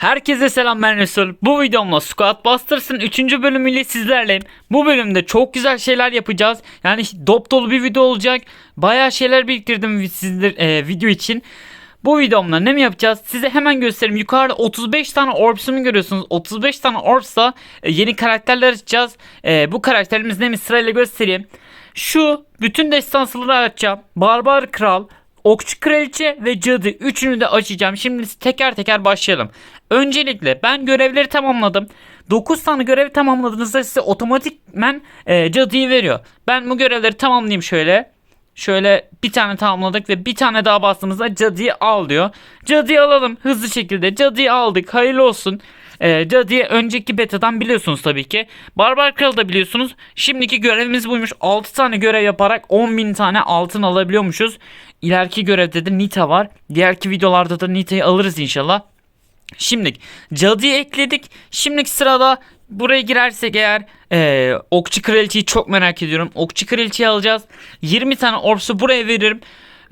Herkese selam ben Resul. Bu videomda Squad Busters'ın 3. bölümüyle sizlerleyim. Bu bölümde çok güzel şeyler yapacağız. Yani dop dolu bir video olacak. Bayağı şeyler biriktirdim sizler e, video için. Bu videomda ne mi yapacağız? Size hemen göstereyim. Yukarıda 35 tane orbs'unu görüyorsunuz. 35 tane orbs'la e, yeni karakterler açacağız. E, bu karakterimiz ne mi sırayla göstereyim. Şu bütün destansıları açacağım. Barbar Kral, Okçu Kraliçe ve Cadı üçünü de açacağım. Şimdi teker teker başlayalım. Öncelikle ben görevleri tamamladım. 9 tane görev tamamladığınızda size otomatikmen e, cadıyı veriyor. Ben bu görevleri tamamlayayım şöyle. Şöyle bir tane tamamladık ve bir tane daha bastığımızda cadıyı al diyor. Cadıyı alalım hızlı şekilde. Cadıyı aldık. Hayırlı olsun. Ee, cadıyı önceki betadan biliyorsunuz tabii ki. Barbar Kralı da biliyorsunuz. Şimdiki görevimiz buymuş. 6 tane görev yaparak 10.000 tane altın alabiliyormuşuz. İleriki görevde de Nita var. Diğerki videolarda da Nita'yı alırız inşallah. Şimdi cadıyı ekledik. Şimdiki sırada buraya girersek eğer eee, okçu kraliçeyi çok merak ediyorum. Okçu kraliçeyi alacağız. 20 tane orbsu buraya veririm.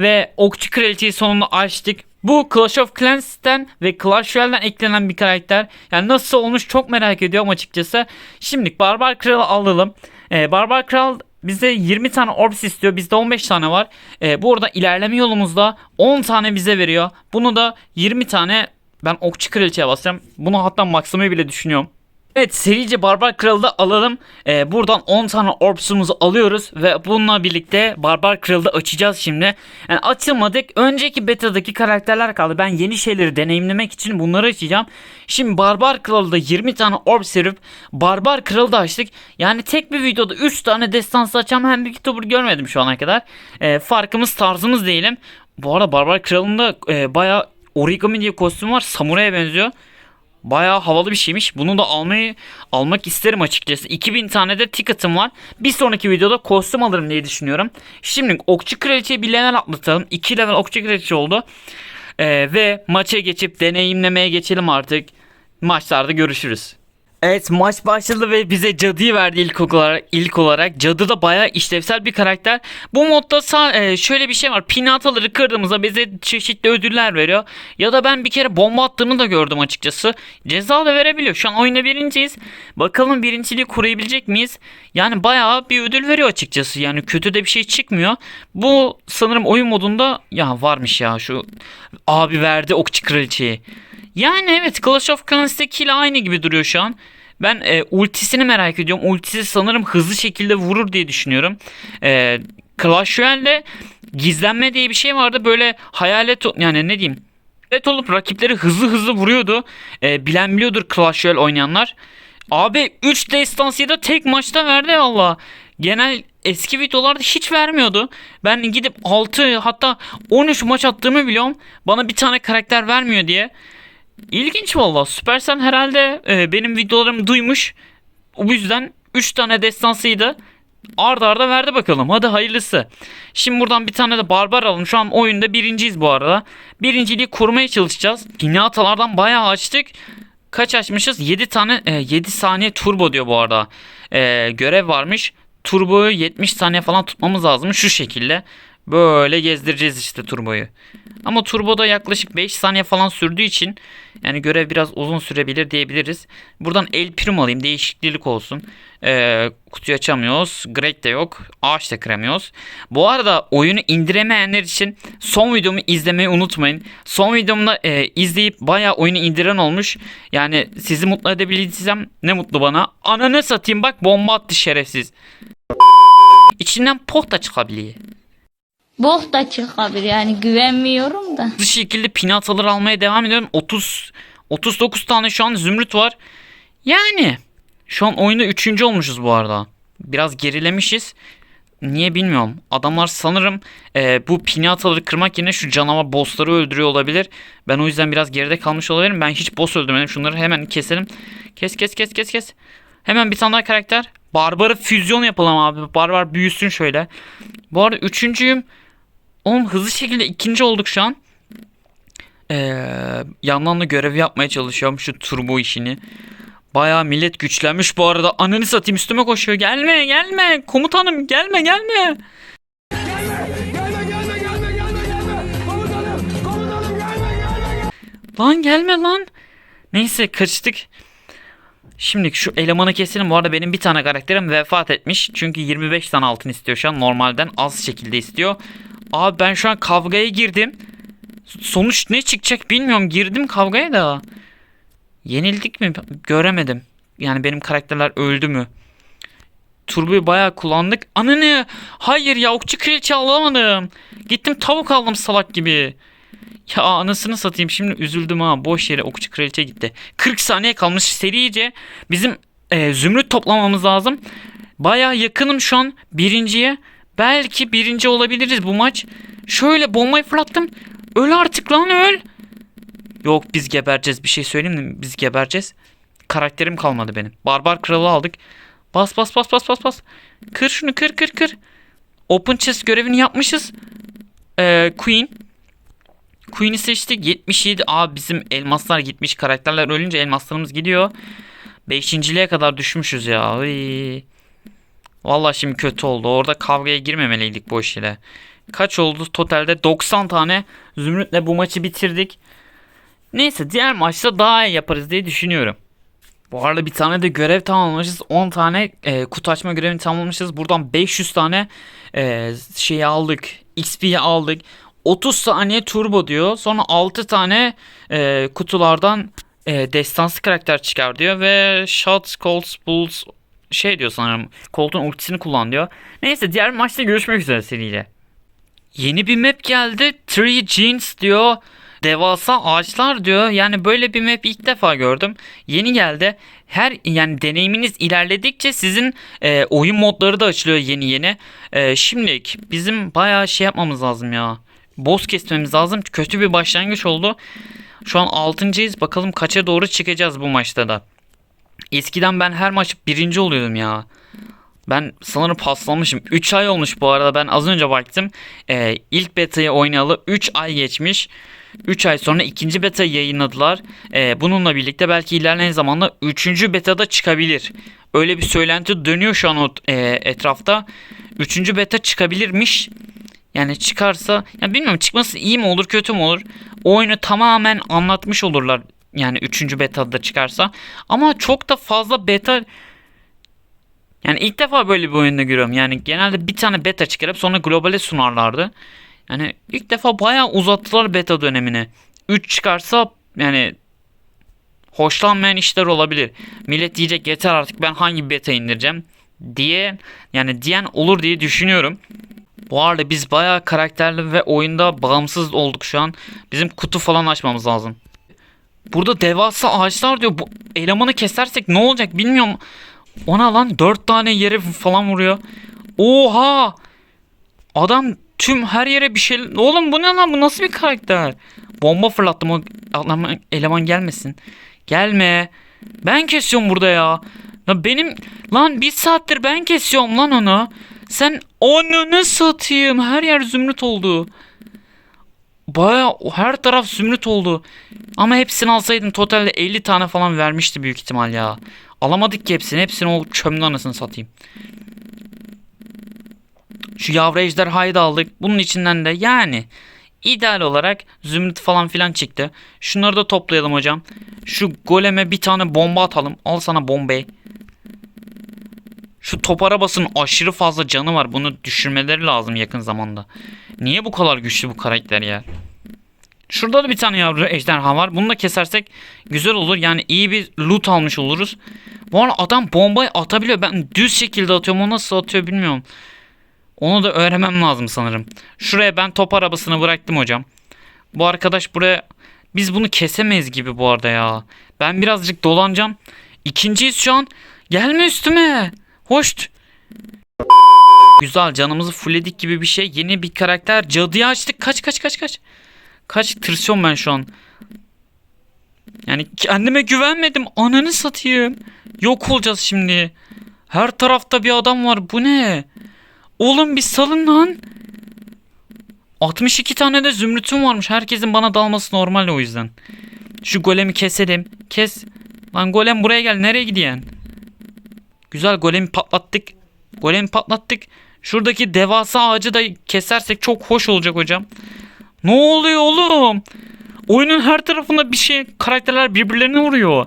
Ve okçu kraliçeyi sonunda açtık. Bu Clash of Clans'ten ve Clash Royale'den eklenen bir karakter. Yani nasıl olmuş çok merak ediyorum açıkçası. Şimdi Barbar Kral'ı alalım. Eee, Barbar Kral bize 20 tane orbs istiyor. Bizde 15 tane var. Ee, bu arada ilerleme yolumuzda 10 tane bize veriyor. Bunu da 20 tane ben okçu kraliçeye basacağım. Bunu hatta maksamayı bile düşünüyorum. Evet serice Barbar Kralı da alalım. Ee, buradan 10 tane orbsumuzu alıyoruz ve bununla birlikte Barbar Kralı da açacağız şimdi. Yani açılmadık. Önceki betadaki karakterler kaldı. Ben yeni şeyleri deneyimlemek için bunları açacağım. Şimdi Barbar Kralı da 20 tane orb serip Barbar Kralı da açtık. Yani tek bir videoda 3 tane destansı açacağım. Hem bir kitabı görmedim şu ana kadar. Ee, farkımız tarzımız değilim. Bu arada Barbar Kralı'nda e, bayağı origami diye kostüm var. Samuraya benziyor. Bayağı havalı bir şeymiş. Bunu da almayı almak isterim açıkçası. 2000 tane de ticket'ım var. Bir sonraki videoda kostüm alırım diye düşünüyorum. Şimdi okçu kraliçeyi bir level atlatalım. 2 level okçu kraliçe oldu. Ee, ve maça geçip deneyimlemeye geçelim artık. Maçlarda görüşürüz. Evet maç başladı ve bize cadıyı verdi ilk olarak. ilk olarak. Cadı da bayağı işlevsel bir karakter. Bu modda sa- e, şöyle bir şey var. Pinataları kırdığımızda bize çeşitli ödüller veriyor. Ya da ben bir kere bomba attığını da gördüm açıkçası. Ceza da verebiliyor. Şu an oyunda birinciyiz. Bakalım birinciliği koruyabilecek miyiz? Yani bayağı bir ödül veriyor açıkçası. Yani kötü de bir şey çıkmıyor. Bu sanırım oyun modunda ya varmış ya şu abi verdi okçu kraliçeyi. Yani evet Clash of Clans'tekiyle aynı gibi duruyor şu an. Ben e, ultisini merak ediyorum. Ultisi sanırım hızlı şekilde vurur diye düşünüyorum. E, Clash Royale'de gizlenme diye bir şey vardı. Böyle hayalet yani ne diyeyim. Hayalet olup rakipleri hızlı hızlı vuruyordu. E, bilen biliyordur Clash Royale oynayanlar. Abi 3 destansıyı da tek maçta verdi Allah. Genel eski videolarda hiç vermiyordu. Ben gidip 6 hatta 13 maç attığımı biliyorum. Bana bir tane karakter vermiyor diye. İlginç valla. Supercell herhalde e, benim videolarımı duymuş. O yüzden 3 tane destansıydı. Arda arda verdi bakalım. Hadi hayırlısı. Şimdi buradan bir tane de barbar alalım. Şu an oyunda birinciyiz bu arada. Birinciliği kurmaya çalışacağız. Pinatalardan bayağı açtık. Kaç açmışız? 7 tane e, 7 saniye turbo diyor bu arada. E, görev varmış. Turboyu 70 saniye falan tutmamız lazım. Şu şekilde. Böyle gezdireceğiz işte turboyu. Ama turboda yaklaşık 5 saniye falan sürdüğü için yani görev biraz uzun sürebilir diyebiliriz. Buradan El Prim alayım değişiklik olsun. Ee, kutuyu açamıyoruz. Greg de yok. Ağaç da kıramıyoruz. Bu arada oyunu indiremeyenler için son videomu izlemeyi unutmayın. Son videomda e, izleyip bayağı oyunu indiren olmuş. Yani sizi mutlu edebildiysem ne mutlu bana. Ananı satayım bak bomba attı şerefsiz. İçinden pohta çıkabiliyor. Bok da çıkabilir yani güvenmiyorum da. Bu şekilde pinataları almaya devam ediyorum. 30 39 tane şu an zümrüt var. Yani şu an oyunda 3. olmuşuz bu arada. Biraz gerilemişiz. Niye bilmiyorum. Adamlar sanırım e, bu pinataları kırmak yerine şu canavar bossları öldürüyor olabilir. Ben o yüzden biraz geride kalmış olabilirim. Ben hiç boss öldürmedim. Şunları hemen keselim. Kes kes kes kes kes. Hemen bir tane daha karakter. Barbarı füzyon yapalım abi. Barbar büyüsün şöyle. Bu arada üçüncüyüm. Oğlum hızlı şekilde ikinci olduk şu an. Ee, yandan da görev yapmaya çalışıyorum şu turbo işini. Bayağı millet güçlenmiş bu arada. Ananı satayım üstüme koşuyor. Gelme gelme komutanım gelme gelme. Lan gelme lan. Neyse kaçtık. Şimdi şu elemanı keselim. Bu arada benim bir tane karakterim vefat etmiş. Çünkü 25 tane altın istiyor şu an. Normalden az şekilde istiyor. Abi ben şu an kavgaya girdim. Sonuç ne çıkacak bilmiyorum. Girdim kavgaya da. Yenildik mi? Göremedim. Yani benim karakterler öldü mü? Turboyu bayağı kullandık. Ananı! Hayır ya okçu kraliçe alamadım. Gittim tavuk aldım salak gibi. Ya anasını satayım şimdi üzüldüm ha. Boş yere okçu kraliçe gitti. 40 saniye kalmış serice. Bizim e, zümrüt toplamamız lazım. Bayağı yakınım şu an birinciye. Belki birinci olabiliriz bu maç. Şöyle bombayı fırlattım. Öl artık lan öl. Yok biz gebereceğiz. Bir şey söyleyeyim mi? Biz gebereceğiz. Karakterim kalmadı benim. Barbar kralı aldık. Bas bas bas bas bas bas. Kır şunu kır kır kır. Open chest görevini yapmışız. Ee, Queen. Queen'i seçtik. 77. Aa bizim elmaslar gitmiş. Karakterler ölünce elmaslarımız gidiyor. Beşinciliğe kadar düşmüşüz ya. Ay. Vallahi şimdi kötü oldu. Orada kavgaya girmemeliydik boş yere. Kaç oldu? Totalde 90 tane zümrütle bu maçı bitirdik. Neyse diğer maçta daha iyi yaparız diye düşünüyorum. Bu arada bir tane de görev tamamlamışız. 10 tane e, kutu açma görevini tamamlamışız. Buradan 500 tane e, şeyi aldık. XP'yi aldık. 30 saniye turbo diyor. Sonra 6 tane e, kutulardan e, destansı karakter çıkar diyor. Ve Shots, Colts, Bulls şey diyor sanırım. Colt'un ultisini kullan diyor. Neyse diğer maçta görüşmek üzere seriyle. Yeni bir map geldi. Three Jeans diyor. Devasa ağaçlar diyor. Yani böyle bir map ilk defa gördüm. Yeni geldi. Her yani deneyiminiz ilerledikçe sizin e, oyun modları da açılıyor yeni yeni. E, şimdilik bizim bayağı şey yapmamız lazım ya. Boss kesmemiz lazım. Kötü bir başlangıç oldu. Şu an 6.'yız. Bakalım kaça doğru çıkacağız bu maçta da. Eskiden ben her maç birinci oluyordum ya. Ben sanırım paslamışım. 3 ay olmuş bu arada. Ben az önce baktım. Ee, ilk beta'yı oynayalı 3 ay geçmiş. 3 ay sonra ikinci beta yayınladılar. Ee, bununla birlikte belki ilerleyen zamanda 3. betada çıkabilir. Öyle bir söylenti dönüyor şu an o e, etrafta. 3. beta çıkabilirmiş. Yani çıkarsa ya bilmiyorum çıkması iyi mi olur kötü mü olur? O oyunu tamamen anlatmış olurlar. Yani 3. betada çıkarsa. Ama çok da fazla beta yani ilk defa böyle bir oyunda görüyorum. Yani genelde bir tane beta çıkarıp sonra globale sunarlardı. Yani ilk defa bayağı uzattılar beta dönemini. 3 çıkarsa yani hoşlanmayan işler olabilir. Millet diyecek yeter artık ben hangi beta indireceğim diye yani diyen olur diye düşünüyorum. Bu arada biz bayağı karakterli ve oyunda bağımsız olduk şu an. Bizim kutu falan açmamız lazım. Burada devasa ağaçlar diyor. Bu elemanı kesersek ne olacak bilmiyorum. Ona lan 4 tane yere falan vuruyor. Oha! Adam tüm her yere bir şey... Oğlum bu ne lan? Bu nasıl bir karakter? Bomba fırlattım o eleman, eleman gelmesin. Gelme. Ben kesiyorum burada ya. Ya benim... Lan bir saattir ben kesiyorum lan onu. Sen onu satayım? Her yer zümrüt oldu. Baya her taraf zümrüt oldu. Ama hepsini alsaydın totalde 50 tane falan vermişti büyük ihtimal ya. Alamadık ki hepsini. Hepsini o çömlü anasını satayım. Şu yavru ejderhayı da aldık. Bunun içinden de yani ideal olarak zümrüt falan filan çıktı. Şunları da toplayalım hocam. Şu goleme bir tane bomba atalım. Al sana bombayı. Şu top arabasının aşırı fazla canı var. Bunu düşürmeleri lazım yakın zamanda. Niye bu kadar güçlü bu karakter ya? Şurada da bir tane yavru ejderha var. Bunu da kesersek güzel olur. Yani iyi bir loot almış oluruz. Bu arada adam bombayı atabiliyor. Ben düz şekilde atıyorum. O nasıl atıyor bilmiyorum. Onu da öğrenmem lazım sanırım. Şuraya ben top arabasını bıraktım hocam. Bu arkadaş buraya... Biz bunu kesemeyiz gibi bu arada ya. Ben birazcık dolanacağım. İkinciyiz şu an. Gelme üstüme. Hoş. Güzel canımızı fullledik gibi bir şey. Yeni bir karakter. Cadıyı açtık. Kaç kaç kaç kaç. Kaç tırsıyorum ben şu an. Yani kendime güvenmedim. Ananı satayım. Yok olacağız şimdi. Her tarafta bir adam var. Bu ne? Oğlum bir salın lan. 62 tane de zümrütüm varmış. Herkesin bana dalması normal o yüzden. Şu golemi keselim. Kes. Lan golem buraya gel. Nereye gidiyorsun? Güzel golemi patlattık. Golemi patlattık. Şuradaki devasa ağacı da kesersek çok hoş olacak hocam. Ne oluyor oğlum? Oyunun her tarafında bir şey karakterler birbirlerine vuruyor.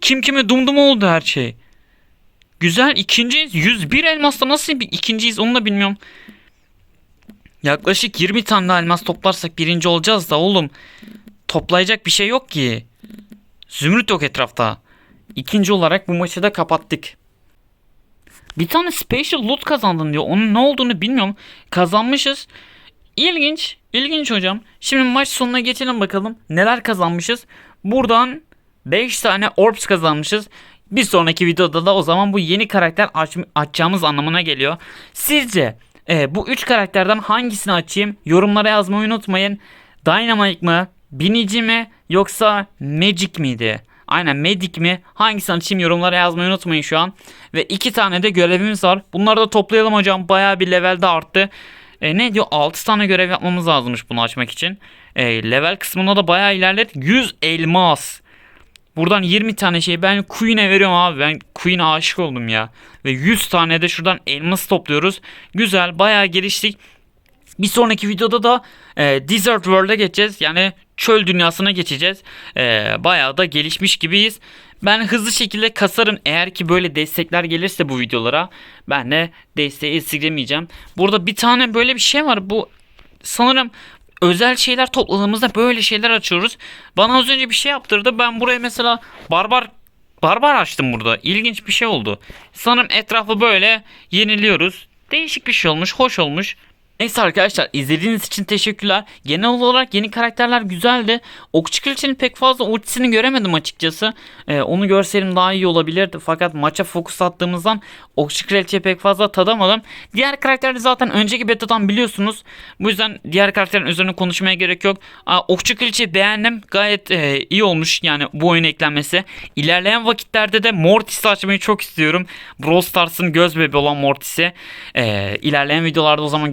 Kim kime dumdum oldu her şey. Güzel ikinciyiz. 101 elmasla nasıl bir ikinciyiz onu da bilmiyorum. Yaklaşık 20 tane elmas toplarsak birinci olacağız da oğlum. Toplayacak bir şey yok ki. Zümrüt yok etrafta. İkinci olarak bu maçı da kapattık. Bir tane special loot kazandın diyor. Onun ne olduğunu bilmiyorum. Kazanmışız. İlginç. İlginç hocam. Şimdi maç sonuna geçelim bakalım. Neler kazanmışız. Buradan 5 tane orbs kazanmışız. Bir sonraki videoda da o zaman bu yeni karakter aç, açacağımız anlamına geliyor. Sizce e, bu 3 karakterden hangisini açayım? Yorumlara yazmayı unutmayın. Dynamite mı? Binici mi? Yoksa Magic miydi? Aynen Medic mi? Hangisini açayım yorumlara yazmayı unutmayın şu an. Ve iki tane de görevimiz var. Bunları da toplayalım hocam. Bayağı bir levelde arttı. E, ne diyor? 6 tane görev yapmamız lazımmış bunu açmak için. E, level kısmında da bayağı ilerledik. 100 elmas. Buradan 20 tane şey ben Queen'e veriyorum abi. Ben Queen'e aşık oldum ya. Ve 100 tane de şuradan elmas topluyoruz. Güzel bayağı geliştik. Bir sonraki videoda da e, Desert World'e geçeceğiz. Yani çöl dünyasına geçeceğiz. E, bayağı da gelişmiş gibiyiz. Ben hızlı şekilde kasarım. Eğer ki böyle destekler gelirse bu videolara ben de desteği esirgemeyeceğim. Burada bir tane böyle bir şey var. Bu sanırım özel şeyler topladığımızda böyle şeyler açıyoruz. Bana az önce bir şey yaptırdı. Ben buraya mesela barbar barbar açtım burada. İlginç bir şey oldu. Sanırım etrafı böyle yeniliyoruz. Değişik bir şey olmuş, hoş olmuş. Neyse arkadaşlar izlediğiniz için teşekkürler. Genel olarak yeni karakterler güzeldi. Okçu Kılıç'ın pek fazla ultisini göremedim açıkçası. Ee, onu görseydim daha iyi olabilirdi. Fakat maça fokus attığımızdan Okçu Kraliçe'yi pek fazla tadamadım. Diğer karakterleri zaten önceki betadan biliyorsunuz. Bu yüzden diğer karakterin üzerine konuşmaya gerek yok. Aa, Okçu Kraliçe'yi beğendim. Gayet e, iyi olmuş yani bu oyun eklenmesi. İlerleyen vakitlerde de Mortis'i açmayı çok istiyorum. Brawl Stars'ın göz bebeği olan Mortis'i. Ee, ilerleyen videolarda o zaman